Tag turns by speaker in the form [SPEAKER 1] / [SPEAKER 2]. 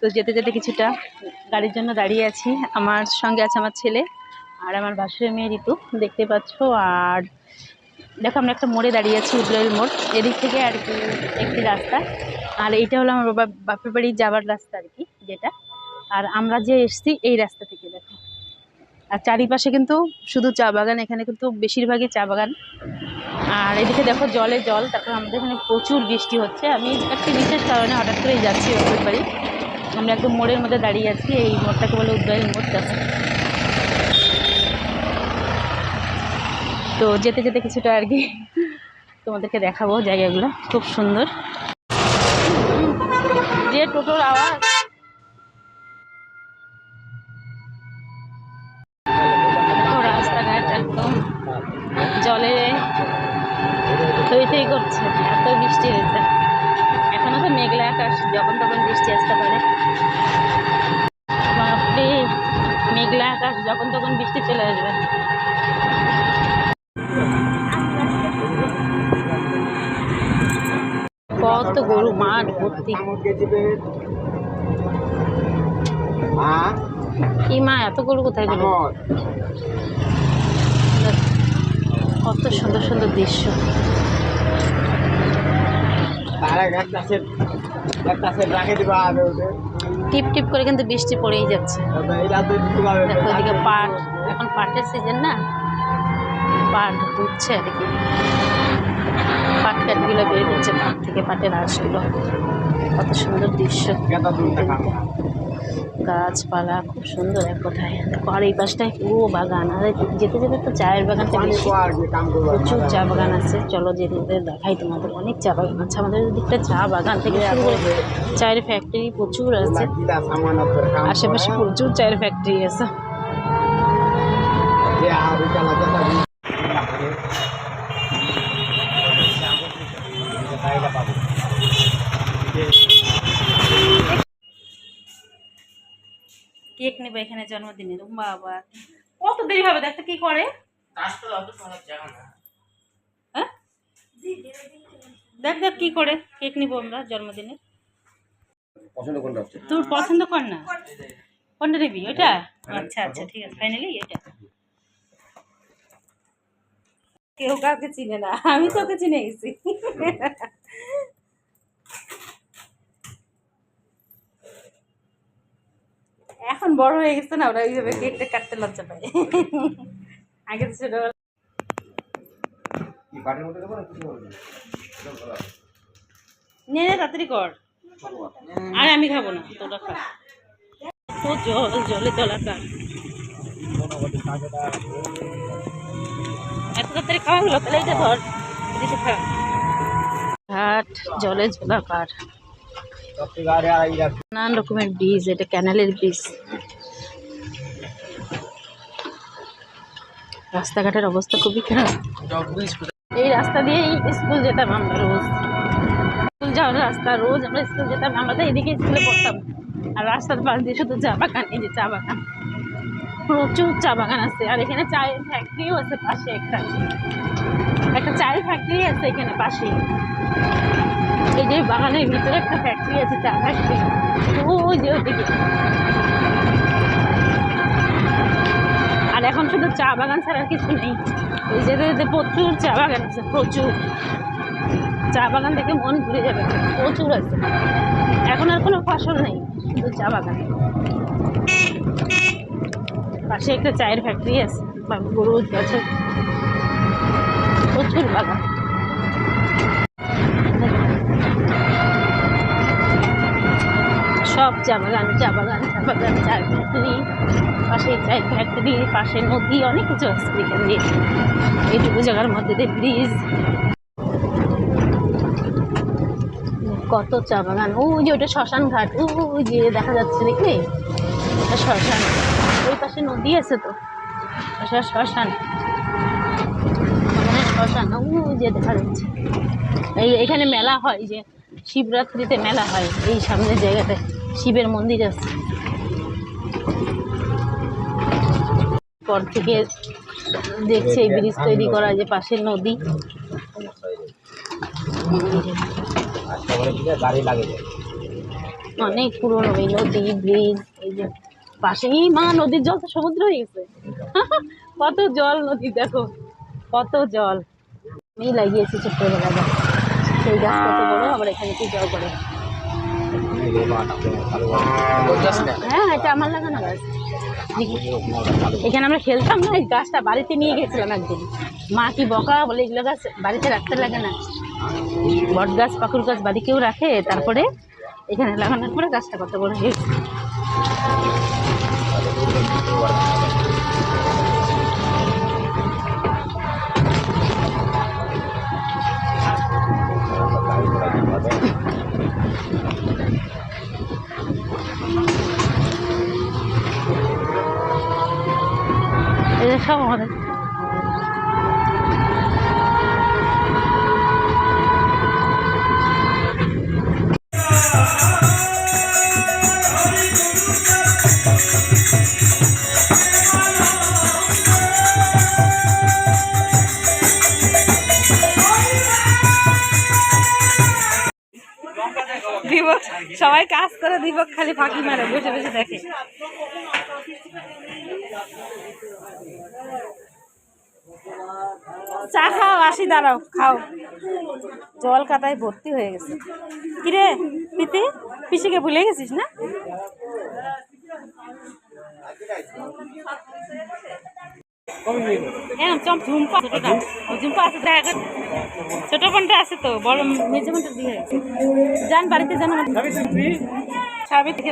[SPEAKER 1] তো যেতে যেতে কিছুটা গাড়ির জন্য দাঁড়িয়ে আছি। আমার সঙ্গে আছে আমার ছেলে আর আমার বাসুরের মেয়ে ঋতু, দেখতে পাচ্ছ। আর দেখো আমরা একটা মোড়ে দাঁড়িয়ে আছি উদলাইল মোড়। এদিক থেকে আর কি একটি রাস্তা। আর এইটা হলো আমার বাবা, বাপের বাড়ি যাওয়ার রাস্তা আর কি, যেটা। আর আমরা যে এসছি এই রাস্তা থেকে, দেখো। আর চারিপাশে কিন্তু শুধু চা বাগান, এখানে কিন্তু বেশিরভাগই চা বাগান। আর এদিকে দেখো জলে জল, তারপর আমাদের এখানে প্রচুর বৃষ্টি হচ্ছে। আমি একটি বিশেষ কারণে হঠাৎ করেই যাচ্ছি বাপের বাড়ি। আমরা একদম মোড়ের মধ্যে দাঁড়িয়ে আছি, এই মোড়টাকে বলে উদ্বায়ন মোড় দেখো তো যেতে যেতে কিছুটা আর কি তোমাদেরকে দেখাবো জায়গাগুলো, খুব সুন্দর। যে টোটোর আওয়াজ। রাস্তাঘাট একদম জলে থই করছে, এত বৃষ্টি হয়েছে। এখনও তো মেঘলা আকাশ যখন তখন বৃষ্টি আসতে পারে। বাপরে মেঘলা আকাশ যখন তখন বৃষ্টি চলে আসবে। কত গরু মাঠ ভর্তি। কি মা এত গরু কোথায় গেল কত সুন্দর সুন্দর দৃশ্য। টিপ টিপ করে কিন্তু বৃষ্টি পড়েই যাচ্ছে। দেখো এদিকে পাট এখন পাটের সিজন না? পাট ধুচ্ছে আর কি পাট কাঠগুলো বের হচ্ছে পাট থেকে পাটের আসগুলো কত সুন্দর দৃশ্য। গাছপালা খুব সুন্দর এক কথায়। আর এই পাশটায় পুরো বাগান। আর যেতে যেতে তো চায়ের বাগান প্রচুর চা বাগান আছে। চলো যেতে যেতে দেখাই তোমাদের অনেক চা বাগান আছে। আমাদের দিকটা চা বাগান থেকে শুরু করে চায়ের ফ্যাক্টরি প্রচুর আছে। আশেপাশে প্রচুর চায়ের ফ্যাক্টরি আছে। কেক নেবে এখানে জন্মদিনের বাবা। কত দেরি হবে? দেখতে কি করে। হ্যাঁ? দেখ দেখ কি করে কেক নিবো আমরা জন্মদিনে। তোর পছন্দ কর না? কোনটা নিবি? ওইটা? আচ্ছা আচ্ছা ঠিক আছে। ফাইনালি এটা। কেউ কাউকে চিনে না। আমি তোকে চিনে গেছি এখন বড় হয়ে গেছে না ওরা ওইভাবে কেকটা কাটতে লজ্জা পায়। আগে তো ছোটবেলা
[SPEAKER 2] না
[SPEAKER 1] তাড়াতাড়ি কর। আর আমি খাব না তোরা খা। তো জল জলে জলাকার এত তাড়াতাড়ি খাওয়া হলো তাহলে এটা ধর এদিকে খা। ঘাট জলে জলাকার নানান রকমের ব্রিজ এটা ক্যানেলের ব্রিজ রাস্তাঘাটের অবস্থা খুবই খারাপ। এই রাস্তা দিয়েই স্কুল যেতাম আমরা রোজ। স্কুল যাওয়ার রাস্তা, রোজ আমরা স্কুল যেতাম, আমরা তো এদিকে স্কুলে পড়তাম। আর রাস্তার পাশ দিয়ে শুধু চা বাগান, এই যে চা বাগান। প্রচুর চা বাগান আছে। আর এখানে চায়ের ফ্যাক্টরিও আছে পাশে একটা। একটা চায়ের ফ্যাক্টরি আছে এখানে পাশে। এই যে বাগানের ভিতরে একটা ফ্যাক্টরি আছে, চা ফ্যাক্টরি ওই যে ওদিকে। এখন শুধু চা বাগান ছাড়া কিছু নেই। এই যেতে যেতে প্রচুর চা বাগান আছে, প্রচুর। চা বাগান দেখে মন ঘুরে যাবে, প্রচুর আছে এখন আর কোনো ফসল নেই, শুধু চা বাগান। পাশে একটা চায়ের ফ্যাক্টরি আছে বা গরু আছে। প্রচুর বাগান। সব চা বাগান চা বাগান চা বাগান চায়ের ফ্যাক্টরি পাশে চায়ের ফ্যাক্টরি পাশে নদী, অনেক কিছু আছে এখান। দিয়ে এইটুকু জায়গার মধ্যে দিয়ে ব্রিজ। কত চা বাগান ও যে ওটা শ্মশান ঘাট। ওই যে দেখা যাচ্ছে দেখলি? শ্মশান। ওই পাশে নদী আছে তো। শ্মশান। শ্মশান। ও যে দেখা যাচ্ছে। এই, এখানে মেলা হয় যে, শিবরাত্রিতে মেলা হয় এই সামনের জায়গাটায়। শিবের মন্দির আছে। পর থেকে দেখছে এই ব্রিজ তৈরি করা যে পাশের নদী। অনেক পুরনো এই নদী ব্রিজ, এই যে পাশেই মা নদীর জল তো সমুদ্র হয়ে গেছে। কত জল নদী, দেখো, কত জল। আমি লাগিয়েছি ছোট্টবেলায়। দেখো। সেই গাছ কত বড় আবার এখানে কি জল করে। হ্যাঁ এটা আমার লাগানো গাছ। এখানে আমরা খেলতাম না এই গাছটা বাড়িতে নিয়ে গেছিলাম একদিন। মা কি বকা বলে এগুলো গাছ বাড়িতে রাখতে লাগে না। বট গাছ পাকুর গাছ বাড়ি কেউ রাখে তারপরে এখানে লাগানোর পরে গাছটা কত বড় হয়েছে। যে সব আমাদের সবাই কাজ করে দিবক খালি ফাঁকি মারে, বসে বসে দেখে। চা খাও, আসি, দাঁড়াও, খাও। জল কাদায় ভর্তি হয়ে গেছে। কিরে পিতে পিসিকে ভুলে গেছিস না? ঝুম্পা ছোটটা ও ঝুম্পা আছে দেখা। ছোট কোনটা আছে তো বড় মেজমেন্টের দিয়ে। যান বাড়িতে যান। সাবি থেকে